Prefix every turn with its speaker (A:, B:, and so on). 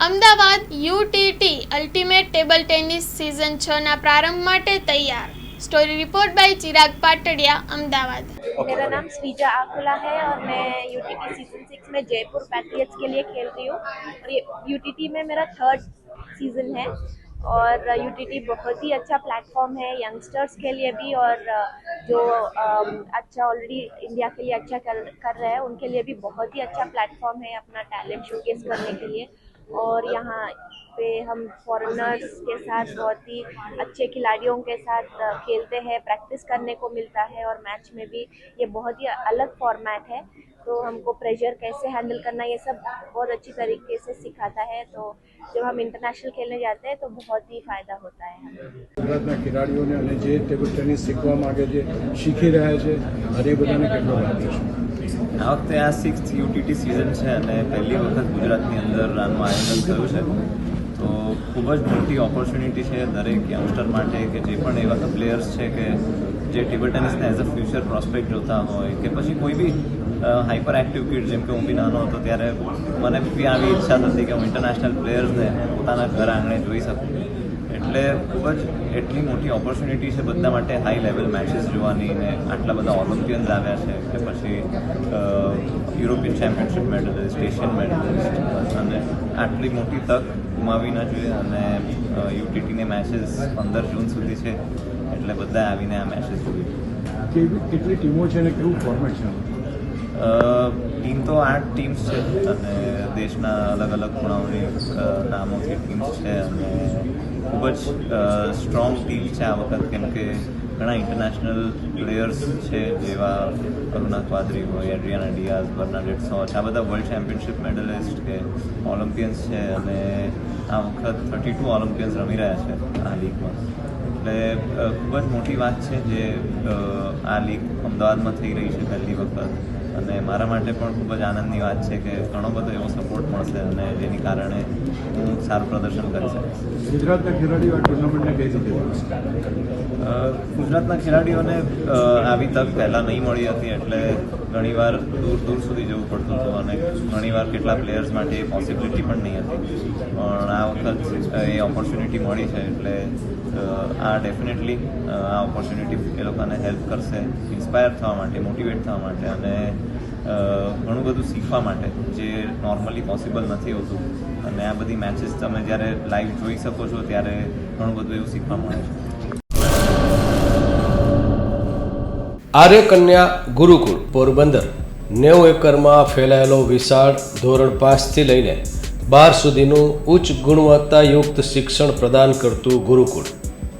A: Ahmedabad UTT ultimate table tennis season छः ના પ્રારંભ માટે તૈયાર story report by Chirag Patadia Ahmedabad
B: मेरा नाम श्रीजा आकुला है और मैं यूटीटी सीजन सिक्स में जयपुर पैट्रियट्स के लिए खेल रही हूँ और ये यूटीटी में मेरा थर्ड सीजन है और यूटीटी बहुत ही अच्छा प्लेटफॉर्म है यंगस्टर्स के लिए भी और जो अम, अच्छा ऑलरेडी इंडिया के लिए अच्छा कर कर रहे हैं उनके लिए भी बहुत ही अच्छा प्लेटफॉर्म है अपना टैलेंट शोकेस करने के लिए और यहाँ पे हम फॉरेनर्स के साथ बहुत ही अच्छे खिलाड़ियों के साथ अ, खेलते हैं प्रैक्टिस करने को मिलता है और मैच में भी ये बहुत ही अलग फॉर्मेट है तो हमको प्रेशर कैसे हैंडल करना ये सब बहुत अच्छी तरीके से सिखाता है तो जब हम इंटरनेशनल खेलने जाते हैं तो बहुत ही फ़ायदा होता है हमें
C: ગુજરાતના ખેલાડીઓને અને જે ટેબલ ટેનિસ શીખવા માગે છે શીખી રહ્યા છે અને એ બધાને કેટલો લાભ થશે
D: આ વખતે આ સિક્સ યુટીટી સિઝન છે અને પહેલી વખત ગુજરાતની અંદર આનું આયોજન થયું છે. તો ખૂબ જ મોટી ઓપોર્ચ્યુનિટી છે દરેક યંગસ્ટર માટે કે જે પણ એવા પ્લેયર્સ છે કે જે ટેબલ ટેનિસને એઝ અ ફ્યુચર પ્રોસ્પેક્ટ જોતા હોય કે પછી કોઈ બી હાઇપર એક્ટિવ કિડ જેમ કે હું બી નાનો હતો ત્યારે મને બી આવી ઈચ્છા થતી કે હું ઇન્ટરનેશનલ પ્લેયર્સને પોતાના ઘર આંગણે જોઈ શકું. એટલે ખૂબ જ એટલી મોટી ઓપોર્ચ્યુનિટી છે બધા માટે હાઈ લેવલ મેચીસ જોવાની ને આટલા બધા ઓલિમ્પિયન્સ આવ્યા છે કે પછી European championship medalist Asian medalist અને આટલી મોટી તક ગુમાવી ન જોઈએ અને યુટીટીની મેચીસ પંદર જૂન સુધી છે એટલે બધા આવીને આ મેચીસ
C: જોઈએ કેટલી ટીમો છે અને કેવું ફોર્મેટ છે?
D: ટીમ તો આઠ ટીમ્સ છે અને દેશના અલગ અલગ ખૂણાઓની નામોથી ટીમ્સ છે અને ખૂબ જ સ્ટ્રોંગ ટીમ છે આ વખત. કેમ કે ઘણા ઇન્ટરનેશનલ પ્લેયર્સ છે જેવા અરુણા ક્વાદરી હોય, એડ્રિયાના ડિયાઝ, બર્નાડેટ સોચ, આ બધા વર્લ્ડ ચેમ્પિયનશિપ મેડલિસ્ટ કે ઓલિમ્પિયન્સ છે અને આ વખત થર્ટી ટુ ઓલિમ્પિયન્સ રમી રહ્યા છે આ લીગમાં. એટલે ખૂબ જ મોટી વાત છે જે આ લીગ અમદાવાદમાં થઈ રહી છે પહેલી વખત. અને મારા માટે પણ ખૂબ જ આનંદની વાત છે કે ઘણો બધો એવો સપોર્ટ મળશે અને જેની કારણે હું સારું પ્રદર્શન કરી શકીશ
C: ગુજરાતના ખેલાડીઓ આ ટુર્નામેન્ટને કઈ રીતે
D: ગુજરાતના ખેલાડીઓને આવી તક પહેલાં નહીં મળી હતી એટલે ઘણીવાર દૂર દૂર સુધી જવું પડતું હતું અને ઘણીવાર કેટલા પ્લેયર્સ માટે એ પોસિબિલિટી પણ નહીં હતી. પણ આ વખત એ ઓપોર્ચ્યુનિટી મળી છે એટલે આ ડેફિનેટલી આ ઓપોર્ચ્યુનિટી એ લોકોને હેલ્પ કરશે ઇન્સ્પાયર થવા માટે મોટિવેટ થવા માટે અને ઘણું બધું શીખવા માટે, જે નોર્મલી પોસિબલ નથી હોતું. અને આ બધી મેચીસ તમે જ્યારે લાઈવ જોઈ શકો છો, ત્યારે ઘણું બધું એવું શીખવા મળે છે.
E: આર્ય કન્યા ગુરુકુળ, પોરબંદર. નેવું એકરમાં ફેલાયેલો વિશાળ ધોરણ પાંચથી લઈને બાર સુધીનું ઉચ્ચ ગુણવત્તાયુક્ત શિક્ષણ પ્રદાન કરતું ગુરુકુળ.